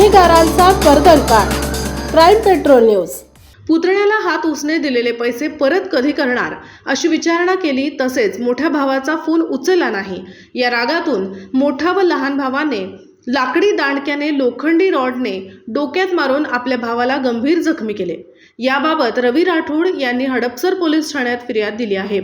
गुन्हेगारांचा कर्दनकाळ crime patrol news. पुतण्याला हात उसने दिलेले पैसे परत कधी करणार? अशी विचारणा केली तसेच मोठ्या भावाचा फोन उचलला नाही. या रागातून मोठा व लहान भावाने लाकडी दांडक्याने लोखंडी रॉडने डोक्यात मारून आपल्या भावाला गंभीर जखमी केले. याबाबत रवी राठोड यांनी हडपसर पोलीस ठाण्यात फिर्याद दिली आहे.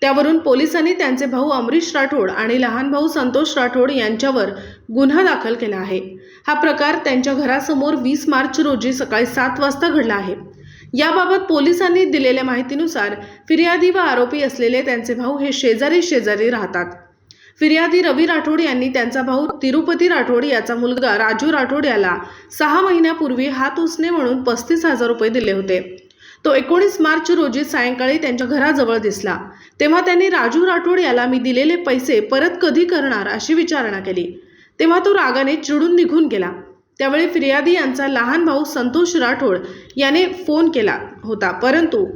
त्यावरून पोलिसांनी त्यांचे भाऊ अमरीश राठोड आणि लहान भाऊ संतोष राठोड यांच्यावर गुन्हा दाखल केला आहे. हा प्रकार त्यांच्या घरासमोर वीस मार्च रोजी सकाळी सात वाजता घडला आहे. याबाबत पोलिसांनी दिलेल्या माहितीनुसार फिर्यादी व आरोपी असलेले त्यांचे भाऊ हे शेजारी शेजारी राहतात. फिर्यादी रवी राठोड यांनी त्यांचा भाऊ तिरुपती राठोड याचा मुलगा राजू राठोड याला सहा महिन्यापूर्वी हात उसने म्हणून पस्तीस हजार रुपये दिले होते. तो एकोणीस मार्च रोजी सायंकाळी त्यांच्या घराजवळ दिसला. तेव्हा त्यांनी राजू राठोड याला मी दिलेले पैसे परत कधी करणार अशी विचारणा केली. तेव्हा तो रागाने चिडून निघून गेला. त्यावेळी फिर्यादी यांचा लहान भाऊ संतोष राठोड याने फोन केला होता. परंतु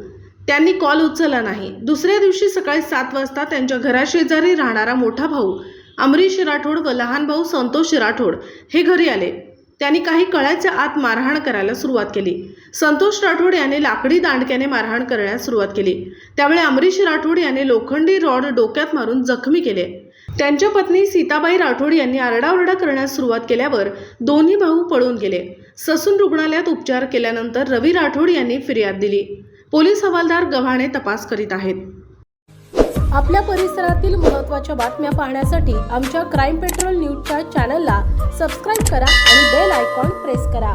त्यांनी कॉल उचलला नाही. दुसऱ्या दिवशी सकाळी सात वाजता त्यांच्या घराशेजारी राहणारा मोठा भाऊ अमरीश राठोड व लहान भाऊ संतोष राठोड हे घरी आले. त्यांनी काही कळ्याच्या आत मारहाण करायला सुरुवात केली. संतोष राठोड याने लाकडी दांडक्याने मारहाण करण्यास सुरुवात केली. त्यावेळी अमरीश राठोड याने लोखंडी रॉड डोक्यात मारून जखमी केले. त्यांच्या पत्नी सीताबाई राठोड यांनी आरडाओरडा करण्यास सुरुवात केल्यावर दोन्ही भाऊ पळून गेले. ससून रुग्णालयात उपचार केल्यानंतर रवी राठोड यांनी फिर्याद दिली. पोलीस हवालदार गव्हाणे तपास करीत आहेत. आपल्या परिसरातील महत्त्वाच्या बातम्या पाहण्यासाठी आमच्या क्राईम पेट्रोल न्यूजच्या चॅनलला सबस्क्राईब करा आणि बेल आयकॉन प्रेस करा.